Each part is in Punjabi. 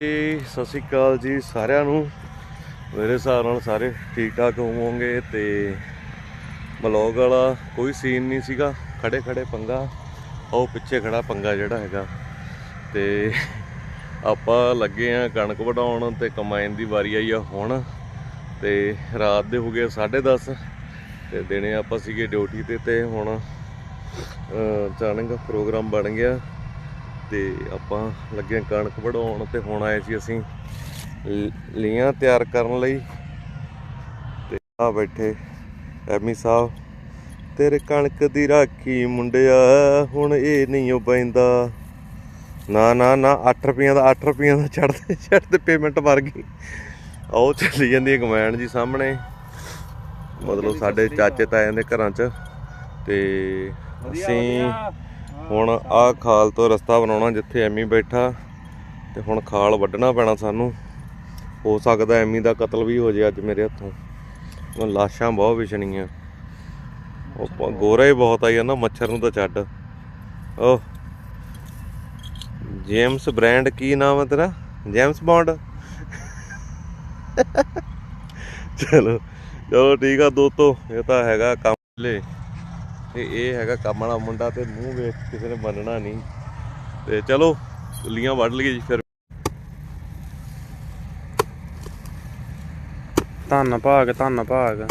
ਜੀ, ਸਤਿ ਸ਼੍ਰੀ ਅਕਾਲ ਜੀ ਸਾਰਿਆਂ ਨੂੰ। ਮੇਰੇ ਹਿਸਾਬ ਨਾਲ ਸਾਰੇ ਠੀਕ ਠਾਕ ਹੋਵੋਗੇ ਤੇ ਬਲੌਗ ਵਾਲਾ ਕੋਈ ਸੀਨ ਨਹੀਂ ਸੀਗਾ। ਖੜੇ ਖੜੇ ਪੰਗਾ, ਉਹ ਪਿੱਛੇ ਖੜਾ ਪੰਗਾ ਜਿਹੜਾ ਹੈਗਾ। ਤੇ ਆਪਾਂ ਲੱਗੇ ਆ ਕਣਕ ਵਢਾਉਣ ਤੇ ਕਮਾਈਨ ਦੀ ਵਾਰੀ ਆਈ ਆ ਹੁਣ। ਤੇ ਰਾਤ ਦੇ ਹੋ ਗਏ 10:30 ਤੇ ਦਿਨੇ ਆਪਾਂ ਸੀਗੇ ਡਿਊਟੀ ਤੇ ਤੇ ਹੁਣ ਅਚਾਨਕ ਪ੍ਰੋਗਰਾਮ ਬਣ ਗਿਆ। ਤੇ ਆਪਾਂ ਲੱਗੇ ਕਣਕ ਵਢਾਉਣ ਤੇ ਹੁਣ ਆਏ ਸੀ ਅਸੀਂ ਲੀਆਂ ਤਿਆਰ ਕਰਨ ਲਈ ਤੇ ਆ ਬੈਠੇ ਐਮੀ ਸਾਹਿਬ। ਤੇਰੇ ਕਣਕ ਦੀ ਰਾਖੀ ਮੁੰਡਿਆ ਹੁਣ ਇਹ ਨਹੀਂ ਉਹ ਪੈਂਦਾ ਨਾ ਨਾ ਨਾ 8 ਰੁਪਈਆਂ ਦਾ 8 ਰੁਪਈਆਂ ਦਾ ਛੱਡਦੇ ਛੱਡਦੇ ਪੇਮੈਂਟ ਮਰ ਗਈ। ਆਓ ਚੱਲੀ ਜਾਂਦੀ ਹੈ ਕਮੈਂਡ ਜੀ ਸਾਹਮਣੇ। ਮਤਲਬ ਸਾਡੇ ਚਾਚੇ ਤਾਇਆਂ ਦੇ ਘਰਾਂ 'ਚ ਤੇ ਅਸੀਂ ਹੁਣ ਆਹ ਖਾਲ ਤੋਂ ਰਸਤਾ ਬਣਾਉਣਾ ਜਿੱਥੇ ਐਮੀ ਬੈਠਾ ਤੇ ਹੁਣ ਖਾਲ ਵੱਢਣਾ ਪੈਣਾ ਸਾਨੂੰ। ਹੋ ਸਕਦਾ ਐਮੀ ਦਾ ਕਤਲ ਵੀ ਹੋ ਜੇ ਅੱਜ ਮੇਰੇ ਹੱਥੋਂ। ਉਹ ਲਾਸ਼ਾਂ ਬਹੁਤ ਵਿਛਣੀਆਂ। ਉਹ ਗੋਰਾ ਹੀ ਬਹੁਤ ਆਈ ਨਾ, ਮੱਛਰ ਨੂੰ ਤਾਂ ਛੱਡ। ਓਹ। ਜੇਮਸ ਬ੍ਰਾਂਡ ਕੀ ਨਾਮ ਹੈ ਤੇਰਾ? James Bond? ਚਲੋ। ਚਲੋ ਠੀਕ ਆ ਦੋਸਤੋ, ਇਹ ਤਾਂ ਹੈਗਾ ਕੰਮ ਲੈ। ਤੇ ਇਹ ਹੈਗਾ ਕੰਮ ਵਾਲਾ ਮੁੰਡਾ ਤੇ ਮੂੰਹ ਵੇਖ ਕਿਸੇ ਨੇ ਮੰਨਣਾ ਨਹੀਂ। ਤੇ ਚਲੋ ਕੁੱਲੀਆਂ ਵੱਢ ਲਈਏ ਜੀ ਫਿਰ। ਧੰਨ ਭਾਗ ਧੰਨ ਭਾਗ।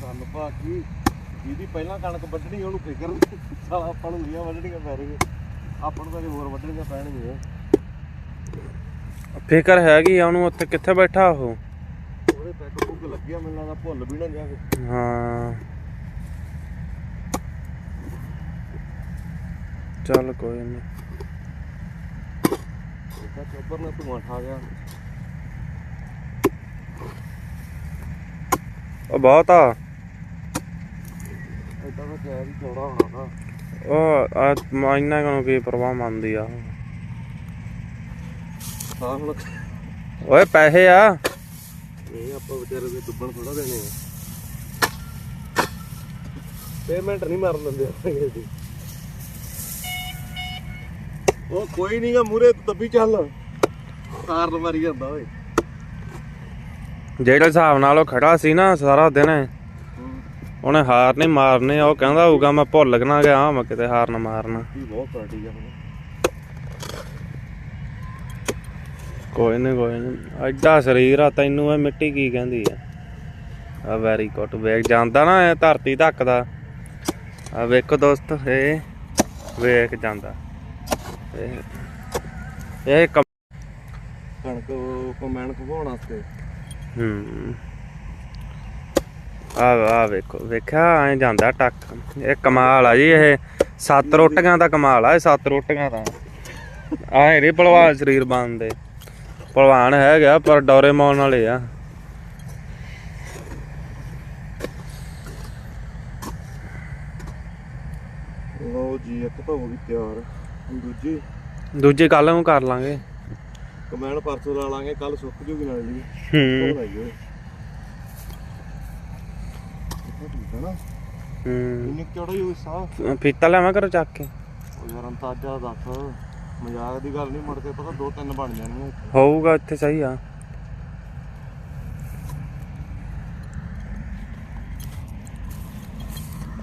ਸਾਨੂੰ ਭਾਗੀ ਜਿਹਦੀ ਪਹਿਲਾਂ ਕਣਕ ਵੱਢਣੀ ਉਹਨੂੰ ਫਿਕਰ ਸਾਲਾ ਆਪਾਂ ਨੂੰ ਲੀਆਂ ਵੱਢਣੀਆਂ ਪੈ ਰਹੀਆਂ ਆਪਾਂ ਨੂੰ ਤਾਂ ਜੇ ਹੋਰ ਵੱਢਣੀਆਂ ਪੈਣਗੀਆਂ। ਫਿਕਰ ਹੈਗੀ ਆ ਉਹਨੂੰ ਉੱਥੇ ਕਿੱਥੇ ਬੈਠਾ ਉਹ? ਉਹਦੇ ਪੈਕ ਪੁੱਗ ਲੱਗਿਆ ਮੈਨੂੰ ਲੱਗਦਾ ਭੁੱਲ ਵੀ ਨਾ ਜਾਵੇ। ਹਾਂ। ਚੱਲ ਕੋਈ ਨਹੀਂ ਇਹਦਾ ਚੋਬਰ ਨਾਲ ਧੂਆਂ ਠਾ ਗਿਆ ਉਹ ਬਹੁਤ ਆ। ਐਦਾਂ ਦਾ ਕਿਹਾ ਵੀ ਚੌੜਾ ਹੋਣਾ ਨਾ ਉਹ ਆ ਮਾਇਨਾ ਕੋਲ ਕੀ ਪ੍ਰਵਾਹ ਮੰਨਦੀ ਆ। ਹਾਂ ਹੁਣ ਓਏ, ਪੈਸੇ ਆ। ਇਹ ਆਪਾਂ ਵਿਚਾਰੇ ਦੇ ਡੁੱਬਣ ਥੋੜਾ ਦੇਣੇ ਆ ਪੇਮੈਂਟ ਨਹੀਂ ਮਾਰਨ ਦਿੰਦੇ ਆਪਾਂ ਜੀ ਉਹ ਕੋਈ ਨਹੀਂਗਾ ਮੂਰੇ ਤੱਬੀ ਚੱਲ। ਕਾਰਨ ਮਾਰੀ ਜਾਂਦਾ ਓਏ। ਜਿਹੜੇ ਹਿਸਾਬ ਨਾਲ ਉਹ ਖੜਾ ਸੀ ਨਾ ਸਾਰਾ ਦਿਨ ਉਹਨੇ ਹਾਰ ਨਹੀਂ ਮਾਰਨੇ ਉਹ ਕਹਿੰਦਾ ਹੋਊਗਾ ਮੈਂ ਭੁੱਲ ਗਣਾ ਗਿਆ ਮੈਂ ਕਿਤੇ ਹਾਰ ਨਾ ਮਾਰਨਾ। ਕੀ ਬਹੁਤ ਪਾਰਟੀ ਆ ਹੁਣ। ਕੋਈ ਨਹੀਂ ਕੋਈ ਨਹੀਂ ਐਡਾ ਸਰੀਰ ਆ ਤੈਨੂੰ ਇਹ ਮਿੱਟੀ ਕੀ ਕਹਿੰਦੀ ਆ? ਆ ਵੈਰੀ ਗੁੱਡ ਵੇਖ ਜਾਂਦਾ ਨਾ ਇਹ ਧਰਤੀ ਧੱਕਦਾ। ਆ ਵੇਖੋ ਦੋਸਤ ਇਹ ਵੇਖ ਜਾਂਦਾ। ਇਹ ਇਹ ਕੰਮ ਕਣਕ ਕਮੈਣ ਖਵਾਉਣ ਵਾਸਤੇ। ਹੂੰ। ਆ ਆ ਵੇਖੋ ਵੇਖਿਆ ਐ ਜਾਂਦਾ ਟੱਕ। ਇਹ ਕਮਾਲ ਆ ਜੀ ਇਹ ਸੱਤ ਰੋਟੀਆਂ ਦਾ ਕਮਾਲ ਆ ਇਹ ਸੱਤ ਰੋਟੀਆਂ ਦਾ। ਆਏ ਰੇ ਭਲਵਾਨ ਸਰੀਰ ਬਣਦੇ। ਭਲਵਾਨ ਹੈਗਾ ਪਰ ਡੋਰੇਮੋਨ ਵਾਲੇ ਆ। ਲਓ ਜੀ ਇੱਕ ਤਾਂ ਹੋ ਗਈ ਤਿਆਰ। ਦੂਜੀ ਦੂਜੇ ਕੱਲ ਨੂੰ ਕਰ ਲਾਂਗੇ। ਕਮੈਣ ਪਰਸੋਂ ਲਾ ਲਾਂਗੇ ਕੱਲ ਸੁੱਕ ਜੂਗੀ ਨਾਲ ਜੀ। ਹੂੰ। ਹੋ। ਹੀ ਹੋਈ ਸਾਹ। ਫੀਤਾ ਲਿਆਵਾਂ ਕਰੋ ਚੱਕ ਕੇ। ਉਹ ਯਾਰ ਅੰਤਾਜਾ ਦੱਸ ਮਜ਼ਾਕ ਦੀ ਗੱਲ ਨਹੀਂ ਮੁੜ ਕੇ ਪਤਾ ਦੋ ਤਿੰਨ ਬਣ ਇੱਥੇ। ਹੋਊਗਾ ਇੱਥੇ ਸਹੀ ਆ।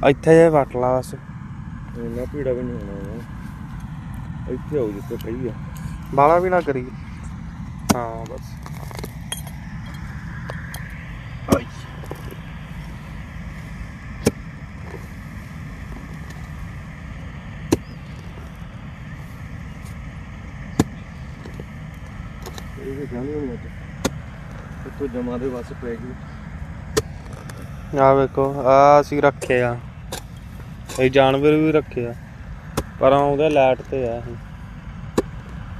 ਇੱਥੇ ਜੇ ਵਟ ਲਾ ਬਸ। ਇੰਨਾ ਭੀੜਾ ਵੀ ਨਹੀਂ ਹੋਣਾ ਯਾਰ। ਇੱਥੇ ਆਉ ਜਿੱਥੇ ਪਈ ਆ। ਬਾਲਾ ਵੀ ਨਾ ਕਰੀ। ਹਾਂ ਬਸ। ਇਹ ਵੀ ਜਾਣੀ ਹੋਣੀ। ਅੱਜ ਇੱਥੋਂ ਜਮਾ ਦੇ ਬਸ ਪੈ ਗਈ। ਆ ਵੇਖੋ ਆ ਅਸੀਂ ਰੱਖੇ ਆ। ਇਹ ਜਾਨਵਰ ਵੀ ਰੱਖੇ ਆ। ਪਰ ਉਹਦੇ ਲਾਈਟ ਤੇ ਆ ਇਹ।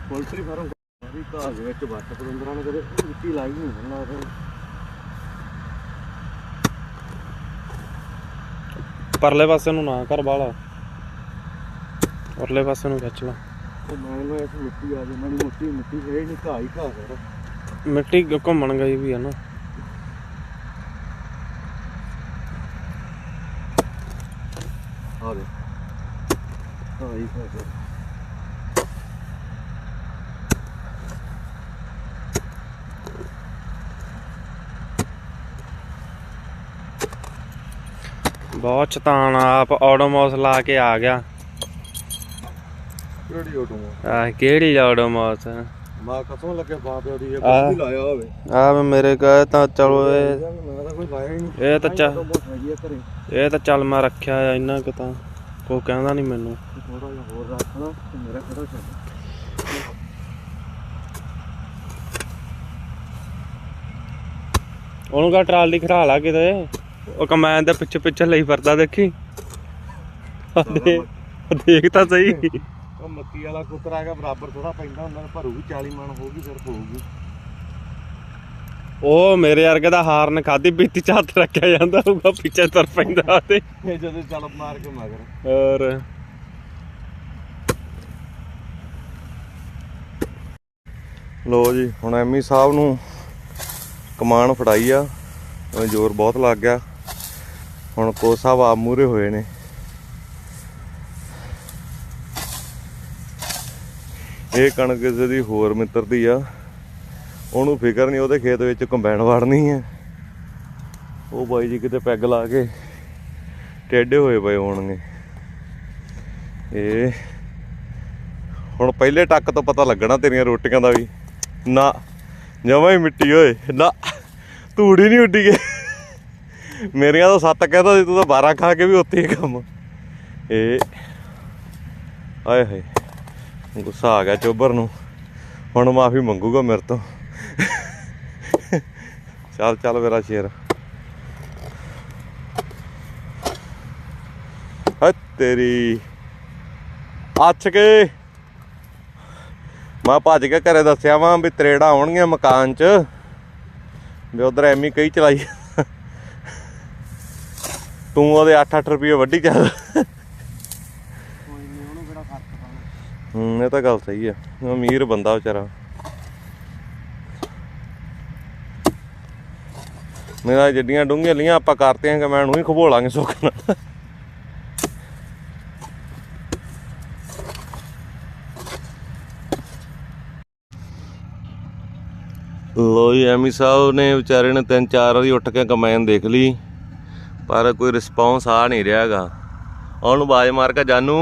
ਪੋਲਟਰੀ ਫਾਰਮ ਵੀ ਘਾਹ ਦੇ ਵਿੱਚ ਵੱਟ ਪਰੰਦਰਾਂ ਨੇ ਕਦੇ ਮਿੱਟੀ ਲਾਈ ਨਹੀਂ ਹੁੰਦਾ ਪਰਲੇ ਪਾਸੇ ਨੂੰ ਨਾ ਕਰ ਬਾਲਾ। ਪਰਲੇ ਪਾਸੇ ਨੂੰ ਖਿੱਚ ਲਾ। ਉਹ ਮੈਂ ਨਾ ਇਸ ਮਿੱਟੀ ਆ ਜੇ ਮੈਨੂੰ ਮੋਟੀ ਮਿੱਟੀ ਹੈ ਨਹੀਂ ਘਾਹ ਹੀ ਘਾਹ ਮਿੱਟੀ ਘੁੰਮਣ ਗਈ ਵੀ ਆ ਨਾ। ਆ ਦੇ Vallahi ਬਹੁਤ ਚਤਾਨ ਆਪ ਆਟੋਮੋਸ ਲਾ ਕੇ ਆ ਗਿਆ। ਕਿਹੜੀ ਆਟੋਮੋਸ ਆ ਕਿਹੜੀ ਆਟੋਮੋਸ ਮਾ ਕਸੋਂ ਲੱਗੇ ਬਾਪੇ ਉਹਦੀ? ਇਹ ਕੋਈ ਲਾਇਆ ਹੋਵੇ। ਆ ਮੇਰੇ ਕਹੇ ਤਾਂ ਚਲੋ ਇਹ ਤਾਂ ਇਹ ਤਾਂ ਚੱਲ ਇਹ ਤਾਂ ਚੱਲ ਮੈਂ ਰੱਖਿਆ ਇੰਨਾ ਕਿ ਤਾਂ। ਕੋਈ ਕਹਿੰਦਾ ਨਹੀਂ ਮੈਨੂੰ। ਥੋੜਾ ਜਿਹਾ ਹੋਰ ਰੱਖ ਲਾ ਤੇ ਮੇਰਾ ਖੜਾ ਛੱਡ ਉਹਨੂੰ ਕਾ ਟਰਾਲੀ ਖਰਾ ਲਾ ਕਿਤੇ। ਉਹ ਕਮੈਨ ਦੇ ਪਿੱਛੇ ਪਿੱਛੇ ਲਈ ਫਿਰਦਾ ਦੇਖੀ। ਦੇਖ ਤਾਂ ਸਹੀ। ਉਹ ਮੱਕੀ ਵਾਲਾ ਕੁੱਤਰ ਹੈਗਾ ਬਰਾਬਰ ਥੋੜਾ ਪੈਂਦਾ ਹੁੰਦਾ ਭਰੂਗੀ 40 ਮਣ ਹੋਊਗੀ ਫਿਰ ਪਊਗੀ। ਉਹ ਮੇਰੇ ਵਰਗੇ ਦਾ ਹਾਰਨ ਖਾਦੀ ਪੀਤੀ ਚ ਹੱਥ ਰੱਖਿਆ ਜਾਂਦਾ ਹੋਊਗਾ ਪਿੱਛੇ ਤੁਰ ਪੈਂਦਾ ਤੇ। ਜਦੋਂ ਚੱਲ ਮਾਰ ਕੇ ਮਗਰ। ਹੋਰ। ਲੋ ਜੀ, ਹੁਣ ਐਮੀ ਸਾਹਿਬ ਨੂੰ ਕਮਾਨ ਫੜਾਈ ਆ। ਉਹ ਜ਼ੋਰ ਬਹੁਤ ਲੱਗ ਗਿਆ। ਹੁਣ ਕੋ ਸਾਹਿਬ ਆਪ ਮੂਰੇ ਹੋਏ ਨੇ। ਇਹ ਕਣਕ ਕਿਸੇ ਦੀ ਹੋਰ ਮਿੱਤਰ ਦੀ ਆ। ਉਹਨੂੰ ਫਿਕਰ ਨਹੀਂ, ਉਹਦੇ ਖੇਤ ਵਿੱਚ ਕੰਬਾਈਨ ਵੜਨੀ ਹੈ ਉਹ ਬਾਈ ਜੀ ਕਿਤੇ ਪੈਗ ਲਾ ਕੇ ਟੇਢੇ ਹੋਏ ਪਏ ਹੋਣਗੇ। ਇਹ ਹੁਣ ਪਹਿਲੇ ਟੱਕ ਤੋਂ ਪਤਾ ਲੱਗਣਾ ਤੇਰੀਆਂ ਰੋਟੀਆਂ ਦਾ ਵੀ। ਨਾ। ਜਮਾ ਹੀ ਮਿੱਟੀ, ਓਏ, ਨਾ। ਧੂੜੀ ਨਹੀਂ ਉੱਡੀ ਗਈ। ਮੇਰੀਆਂ ਤਾਂ ਸੱਤ ਕਹਿੰਦਾ ਸੀ, ਤੂੰ ਤਾਂ 12 ਖਾ ਕੇ ਵੀ ਉੱਥੇ ਹੀ ਕੰਮ। ਇਹ ਆਏ ਹਾਏ, ਗੁੱਸਾ ਆ ਗਿਆ ਚੋਬਰ ਨੂੰ। ਹੁਣ ਮਾਫੀ ਮੰਗੂਗਾ ਮੇਰੇ ਤੋਂ। ਚੱਲ ਚੱਲ ਮੇਰਾ ਸ਼ੇਰ। ਹੈ ਤੇਰੀ। ਅੱਛ ਕੇ। ਮੈਂ ਭੱਜ ਕੇ ਘਰੇ ਦੱਸਿਆ ਵਾਂ ਵੀ ਤਰੇੜਾ ਆਉਣਗੀਆਂ ਮਕਾਨ 'ਚ। ਵੀ ਉਧਰ ਐਵੇਂ ਕਈ ਚਲਾਈ। ਤੂੰ ਉਹਦੇ 8-8 ਰੁਪਏ ਵੱਢੀ ਚੱਲ। ਹੂੰ ਇਹ ਤਾਂ ਗੱਲ ਸਹੀ ਆ। ਅਮੀਰ ਬੰਦਾ ਵਿਚਾਰਾ। ਮੇਰਾ ਜੱਡੀਆਂ ਡੂੰਘੀਆਂ ਲੀਆਂ ਆਪਾਂ ਕਰਤੀਆਂ ਕਿ ਮੈਂ ਨੂੰ ਹੀ ਖਬੋਲਾਂਗੇ ਸੁੱਖ ਲੋ ਜੀ ਐਮੀ ਸਾਹਿਬ ਨੇ ਵਿਚਾਰੇ ਨੇ ਤਿੰਨ ਚਾਰ ਵਾਰੀ ਉੱਠ ਕੇ ਕਮੈਨ ਦੇਖ ਲਈ ਪਰ ਕੋਈ ਰਿਸਪੌਂਸ ਆ ਨਹੀਂ ਰਿਹਾਗਾ ਉਹਨੂੰ ਬਾਜ ਮਾਰ ਕੇ ਜਾਨੂ।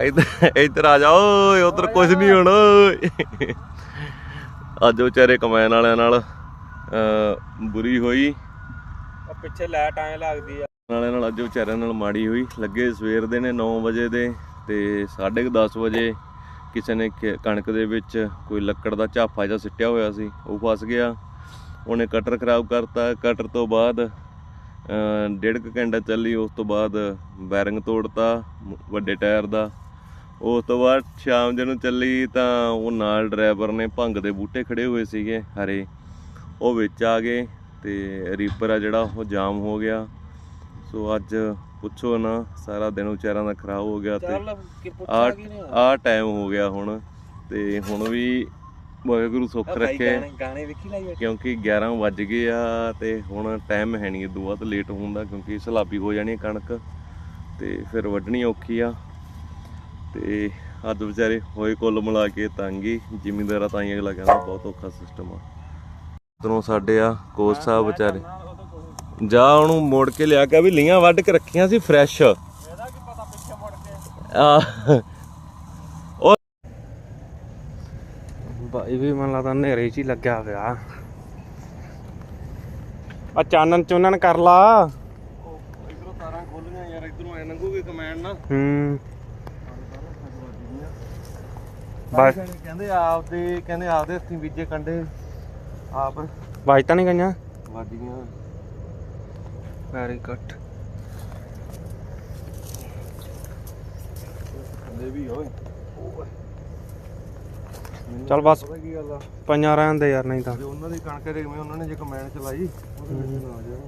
ਇੱਧਰ ਇੱਧਰ ਆ ਜਾ ਓਏ ਉਧਰ ਕੁਝ ਨਹੀਂ ਹੋਣਾ ਅੱਜ ਵਿਚਾਰੇ ਕਮੈਨ ਵਾਲਿਆਂ ਨਾਲ ਬੁਰੀ ਹੋਈ। ਪਿੱਛੇ ਲਾਈਟ ਐ ਲੱਗਦੀ ਆ। ਨਾਲੇ ਨਾਲ ਅੱਜ ਵਿਚਾਰਿਆਂ ਨਾਲ ਮਾੜੀ ਹੋਈ। ਲੱਗੇ ਸਵੇਰ ਦੇ ਨੇ 9 ਵਜੇ ਦੇ ਤੇ 10:30 ਵਜੇ ਕਿਸੇ ਨੇ ਖ- ਕਣਕ ਦੇ ਵਿੱਚ ਕੋਈ ਲੱਕੜ ਦਾ ਝਾਫਾ ਜਿਹਾ ਸਿੱਟਿਆ ਹੋਇਆ ਸੀ, ਉਹ ਫਸ ਗਿਆ। ਉਹਨੇ ਕਟਰ ਖਰਾਬ ਕਰਤਾ। ਕਟਰ ਤੋਂ ਬਾਅਦ ਡੇਢ ਕੁ ਘੰਟਾ ਚੱਲੀ, ਉਸ ਤੋਂ ਬਾਅਦ ਬੈਰਿੰਗ ਤੋੜਤਾ, ਵੱਡੇ ਟਾਇਰ ਦਾ। ਉਸ ਤੋਂ ਬਾਅਦ ਸ਼ਾਮ ਜੇ ਨੂੰ ਚੱਲੀ ਤਾਂ ਉਹ ਨਾਲ ਡਰਾਈਵਰ ਨੇ ਭੰਗ ਦੇ ਬੂਟੇ ਖੜੇ ਹੋਏ ਸੀਗੇ, ਹਰੇ। ਉਹ ਵਿੱਚ ਆ ਗਏ ਤੇ ਰੀਪਰ ਆ ਜਿਹੜਾ, ਉਹ ਜਾਮ ਹੋ ਗਿਆ। ਸੋ ਅੱਜ ਪੁੱਛੋ ਨਾ ਸਾਰਾ ਦਿਨ ਵਿਚਾਰਾਂ ਦਾ ਖਰਾਬ ਹੋ ਗਿਆ ਤੇ ਆ ਟਾਈਮ ਹੋ ਗਿਆ ਹੁਣ ਤੇ ਹੁਣ ਵੀ ਵਾਹਿਗੁਰੂ ਸੁੱਖ ਰੱਖੇ। ਗਾਣੇ ਵੇਖੀ ਲਾਈ ਕਿਉਂਕਿ 11 ਵੱਜ ਗਏ ਆ ਤੇ ਹੁਣ ਟਾਈਮ ਹੈ ਨਹੀਂ ਇਦੋਂ ਬਾਅਦ ਲੇਟ ਹੋਣ ਦਾ ਕਿਉਂਕਿ ਸਲਾਬੀ ਹੋ ਜਾਣੀ ਕਣਕ ਤੇ ਫਿਰ ਵੱਢਣੀ ਔਖੀ ਆ ਤੇ ਅੱਜ ਵਿਚਾਰੇ ਹੋਏ ਕੁੱਲ ਮਿਲਾ ਕੇ ਤੰਗੀ ਜ਼ਿਮੀਂਦਾਰਾਂ ਤਾਂ ਹੀ ਅਗਲਾ ਕਹਿੰਦਾ ਬਹੁਤ ਔਖਾ ਸਿਸਟਮ ਆ। ਉਧਰੋਂ ਸਾਡੇ ਆ ਕੋਚ ਸਾਹਿਬ ਵਿਚਾਰੇ। ਜਾ ਉਹਨੂੰ ਮੋੜ ਕੇ ਲਿਆ ਕੇ ਵੀ ਲੀਆਂ ਵੱਢ ਕੇ ਰੱਖੀਆਂ ਸੀ ਫਰੈਸ਼ ਇਹਦਾ ਕੀ ਪਤਾ ਪਿੱਛੇ ਮੁੜ ਕੇ? ਆ। ਬਾਈ ਵੀ ਮਨ ਲੱਗਦਾ ਹਨੇਰੇ 'ਚ ਹੀ ਲੱਗਿਆ ਪਿਆ ਆ ਚਾਨਣ ਚੁੰਨਣ ਕਰ ਲਾ। ਇਧਰੋਂ ਤਾਰਾਂ ਖੋਲੀਆਂ ਯਾਰ ਇਧਰੋਂ ਐ ਲੰਘੂਗੀ ਕਮੈਂਡ ਨਾ। ਹੂੰ। ਬਾਈ ਕਹਿੰਦੇ ਆਪਦੇ ਕਹਿੰਦੇ ਆਪਦੇ ਹੱਥੀਂ ਬੀਜੇ ਕੰਡੇ। ਆਪ ਤਾਂ ਨਹੀਂ ਗਈਆਂ? ਵਾਡੀਆਂ ਵੈਰੀ ਗੁੱਡ। ਕੰਡੇ ਵੀ ਓਏ। ਚੱਲ ਬਸ। ਪਤਾ ਕੀ ਗੱਲ ਆ? ਪੰਜਾਂ ਰਹਿਣ ਦੇ ਯਾਰ ਨਹੀਂ ਤਾਂ। ਜੇ ਉਹਨਾਂ ਦੀ ਕਣਕ ਦੇ ਕਿਵੇਂ ਉਹਨਾਂ ਨੇ ਜੇ ਕਮੈਂਡ ਚਲਾਈ ਉਹਦੇ ਵਿੱਚ ਨਾ ਆ ਜਾਣ।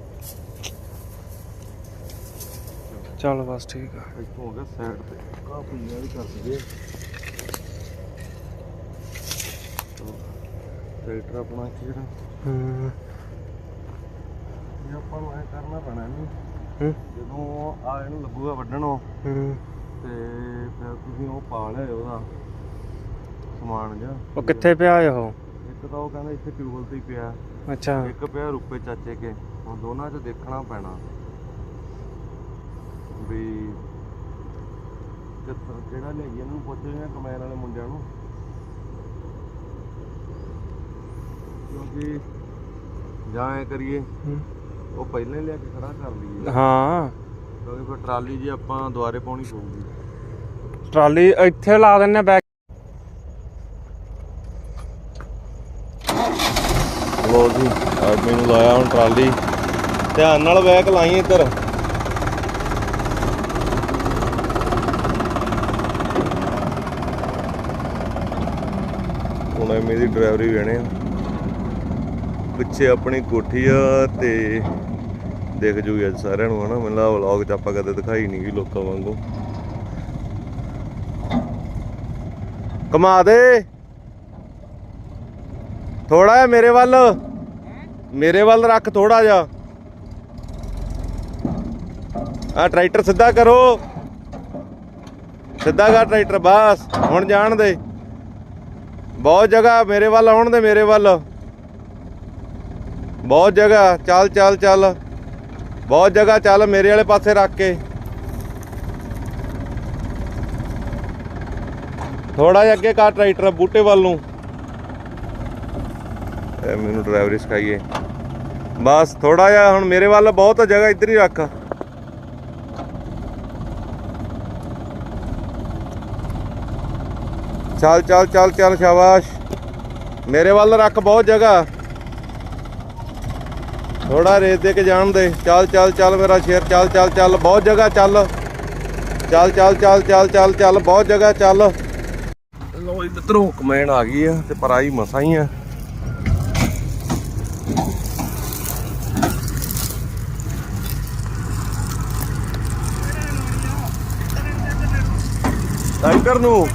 ਚੱਲ ਬਸ ਠੀਕ ਆ। ਇੱਥੋਂ ਹੋ ਗਿਆ ਸਾਈਡ ਤੇ। ਕਾ ਪਈਆ ਵੀ ਕਰ ਦਈਏ। ਟਰੈਕਟਰ ਆਪਣਾ ਜਿਹੜਾ। ਹੂੰ। ਇਹ ਆਪਾਂ ਨੂੰ ਐ ਕਰਨਾ ਪੈਣਾ ਨਹੀਂ ਜਦੋਂ ਆ ਇਹਨੂੰ ਲੱਗੂਗਾ ਵੱਢਣੋਂ ਤੇ ਫਿਰ ਤੁਸੀਂ ਉਹ ਪਾ ਲਿਆ ਉਹਦਾ ਸਮਾਨ ਜਿਹਾ। ਉਹ ਕਿੱਥੇ ਪਿਆ ਇਹ? ਉਹ ਇੱਕ ਤਾਂ ਉਹ ਕਹਿੰਦਾ ਇੱਥੇ ਟਿਊਬਲ ਤੇ ਹੀ ਪਿਆ। ਅੱਛਾ। ਇੱਕ ਪਿਆ ਰੁਪਏ ਚਾਚੇ ਕੇ। ਹੁਣ ਦੋਨਾਂ 'ਚ ਦੇਖਣਾ ਪੈਣਾ ਵੀ ਕਿੱਥੋਂ ਕਿਹੜਾ ਲਿਆਈਏ ਇਹਨੂੰ ਪੁੱਛਦੇ ਆ ਕਮੈਨ ਵਾਲੇ ਮੁੰਡਿਆਂ ਨੂੰ। ਕਿਉਂਕਿ ਜਾਂ ਐ ਕਰੀਏ ਉਹ ਪਹਿਲਾਂ ਹੀ ਲਿਆ ਕੇ ਖੜਾ ਕਰ ਲਈਏ। ਹਾਂ। ਕਿਉਂਕਿ ਫਿਰ ਟਰਾਲੀ ਜੀ ਆਪਾਂ ਦੁਆਰੇ ਪਾਉਣੀ ਪਊਗੀ। ਟਰਾਲੀ ਇੱਥੇ ਲਾ ਦਿੰਨੇ ਬੈਕ। ਲੋ ਜੀ ਆਦਮੀ ਨੂੰ ਲਾਇਆ ਹੁਣ ਟਰਾਲੀ। ਧਿਆਨ ਨਾਲ ਬੈਕ ਲਾਈ ਇੱਧਰ। ਹੁਣ ਐਵੇਂ ਦੀ ਡਰਾਈਵਰੀ ਵੇਣੇ ਆ। ਪਿੱਛੇ ਆਪਣੀ ਕੋਠੀ ਆ ਤੇ ਦੇਖ ਜੂਗੀ ਅੱਜ ਸਾਰਿਆਂ ਨੂੰ, ਹਨਾ? ਮੈਨੂੰ ਲੱਗਦਾ ਵਲੌਗ 'ਚ ਆਪਾਂ ਕਦੇ ਦਿਖਾਈ ਨਹੀਂ ਗਈ ਲੋਕਾਂ ਵਾਂਗੂ। ਕਮਾ ਦੇ ਥੋੜਾ ਜਿਹਾ ਮੇਰੇ ਵੱਲ। ਮੇਰੇ ਵੱਲ ਰੱਖ ਥੋੜਾ ਜਿਹਾ। ਆ ਟਰੈਕਟਰ ਸਿੱਧਾ ਕਰੋ। ਸਿੱਧਾ ਕਰ ਟਰੈਕਟਰ ਬਸ। ਹੁਣ ਜਾਣ ਦੇ। ਬਹੁਤ ਜਗ੍ਹਾ ਮੇਰੇ ਵੱਲ, ਆਉਣ ਦੇ ਮੇਰੇ ਵੱਲ। ਬਹੁਤ ਜਗ੍ਹਾ, ਚੱਲ ਚੱਲ ਚੱਲ। ਬਹੁਤ ਜਗ੍ਹਾ ਚੱਲ ਮੇਰੇ ਵਾਲੇ ਪਾਸੇ ਰੱਖ ਕੇ। ਥੋੜਾ ਜਿਹਾ ਅੱਗੇ ਕਰ ਟਰੈਕਟਰ ਬੂਟੇ ਵੱਲ ਨੂੰ। ਇਹ ਮੈਨੂੰ ਡਰਾਈਵਰੀ ਸਿਖਾਈਏ। ਬਸ ਥੋੜਾ ਜਿਹਾ ਹੁਣ ਮੇਰੇ ਵੱਲ ਬਹੁਤ ਜਗ੍ਹਾ ਇੱਧਰ ਹੀ ਰੱਖ। ਚੱਲ ਚੱਲ ਚੱਲ ਚੱਲ ਸ਼ਾਬਾਸ਼। ਮੇਰੇ ਵੱਲ ਰੱਖ ਬਹੁਤ ਜਗ੍ਹਾ। ਥੋੜਾ ਰੇਤ ਦੇ ਕੇ ਜਾਣ ਦੇ। ਚੱਲ ਚੱਲ ਚੱਲ ਮੇਰਾ ਸ਼ੇਰ, ਚੱਲ ਚੱਲ ਚੱਲ, ਬਹੁਤ ਜਗ੍ਹਾ ਚੱਲ। ਚੱਲ ਚੱਲ ਚੱਲ ਚੱਲ ਚੱਲ ਚੱਲ, ਬਹੁਤ ਜਗ੍ਹਾ ਚੱਲ। ਲੋ ਇਧਰੋਂ ਕਮੈਨ ਆ ਗਈ ਆ ਤੇ ਪਰਾਈ ਮਸਾਂ ਹੀ ਆ। ਟਾਈਗਰ ਨੂੰ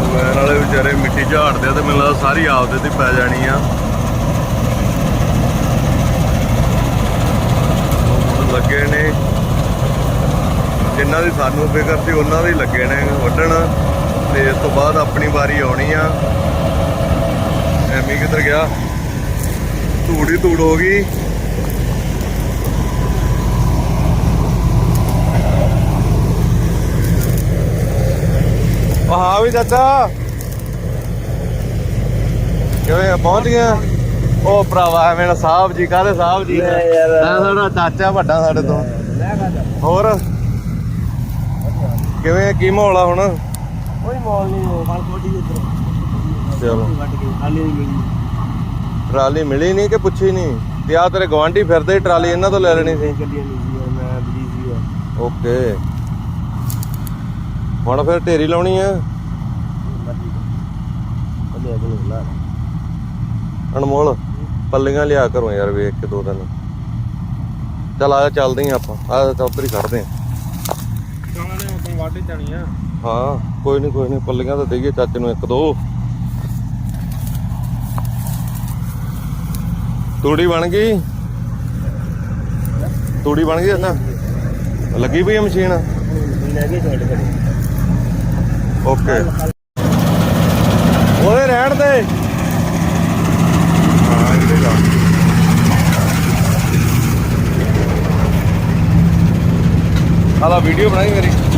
ਕਮੈਨ ਵਾਲੇ ਵਿਚਾਰੇ ਮਿੱਟੀ ਆ ਤੇ ਮੈਨੂੰ ਲੱਗਦਾ ਸਾਰੀ ਆਪਦੇ ਤੇ ਪੈ ਜਾਣੀ ਆ। ਲੱਗੇ ਨੇ। ਜਿਨ੍ਹਾਂ ਦੀ ਸਾਨੂੰ ਫਿਕਰ ਸੀ, ਉਹਨਾਂ ਦੇ ਲੱਗੇ ਨੇ ਵੱਢਣ। ਤੇ ਇਸ ਤੋਂ ਬਾਅਦ ਆਪਣੀ ਵਾਰੀ ਆਉਣੀ ਆ। ਐਮੀ ਕਿੱਧਰ ਗਿਆ? ਧੂੜ ਹੀ ਧੂੜ ਹੋ ਗਈ। ਉਹ ਹਾਂ ਵੀ ਚਾਚਾ। ਕਿਵੇਂ ਆ, ਪਹੁੰਚ ਗਿਆ ਉਹ ਭਰਾਵਾ ਐਵੇਂ ਨਾ ਸਾਹਿਬ ਜੀ ਕਾਹਦੇ ਸਾਹਿਬ ਜੀ? ਮੈਂ ਸਾਡਾ ਚਾਚਾ ਵੱਡਾ ਸਾਡੇ ਤੋਂ। ਹੋਰ? ਕਿਵੇਂ ਕੀ ਮਾਹੌਲ ਆ ਹੁਣ? ਕੋਈ ਮੌਲ ਨਹੀਂ ਉਹ ਮਾਲ ਕੋਟੀ ਇੱਧਰ। ਚਲੋ। ਵੱਟ ਕੇ ਖਾਲੀ ਨਹੀਂ ਮਿਲੀ। ਟਰਾਲੀ ਮਿਲੀ ਨਹੀਂ ਕਿ ਪੁੱਛੀ ਨਹੀਂ? ਤੇ ਆ ਤੇਰੇ ਗਵਾਂਢੀ ਫਿਰਦੇ ਸੀ, ਟਰਾਲੀ ਇਹਨਾਂ ਤੋਂ ਲੈ ਲੈਣੀ ਸੀ। ਗੱਡੀਆਂ ਨਹੀਂ ਸੀ ਯਾਰ, ਮੈਂ ਬਜੀ ਸੀ ਯਾਰ। ਓਕੇ। ਹੁਣ ਫਿਰ ਢੇਰੀ ਲਾਉਣੀ ਆ? ਮਰਜ਼ੀ। ਉਹਦੇ ਅਗਲੇ ਲਾ। ਅਨਮੋਲ ਪੱਲੀਆਂ ਲਿਆ ਕਰੋ ਯਾਰ ਵੇਖ ਕੇ ਦੋ ਦਿਨ। ਚੱਲ ਆ ਚੱਲਦੇ ਆਂ ਆਪਾਂ ਆ ਤਾਂ ਉੱਧਰ ਹੀ ਖੜਦੇ ਆਂ। ਚਾਣਾ ਨੇ ਉਦੋਂ ਵਾਢੀ ਜਾਣੀ ਆ। ਹਾਂ ਕੋਈ ਨਹੀਂ ਕੋਈ ਨਹੀਂ ਪੱਲੀਆਂ ਤਾਂ ਦੇਈਏ ਚਾਚੇ ਨੂੰ ਇੱਕ ਦੋ। ਤੂੜੀ ਬਣ ਗਈ? ਤੂੜੀ ਬਣ ਗਈ ਨਾ ਲੱਗੀ ਪਈ ਆ ਮਸ਼ੀਨ? ਲੈ ਗਏ ਓਕੇ। ਉਹਦੇ ਰਹਿਣ ਦੇ ਹਾਂ ਇਹਦੇ ਲਾ ਆਲਾ ਵੀਡੀਓ ਬਣਾਈ ਮੇਰੀ।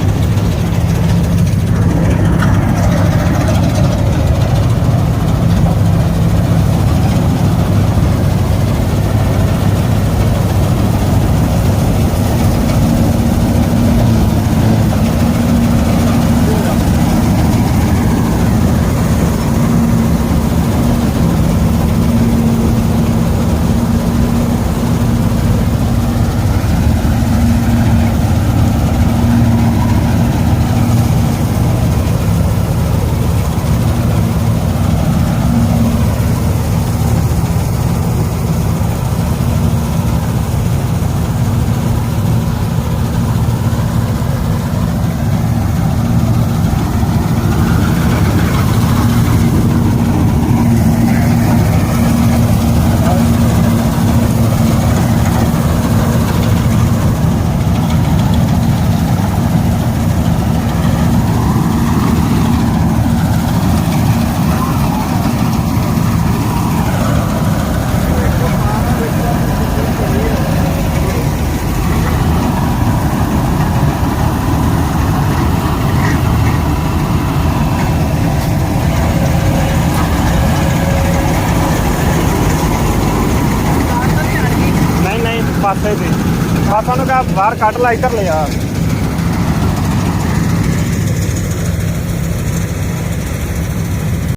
ਬਾਹਰ ਕੱਢ ਲਾ ਇੱਧਰ ਲਿਆ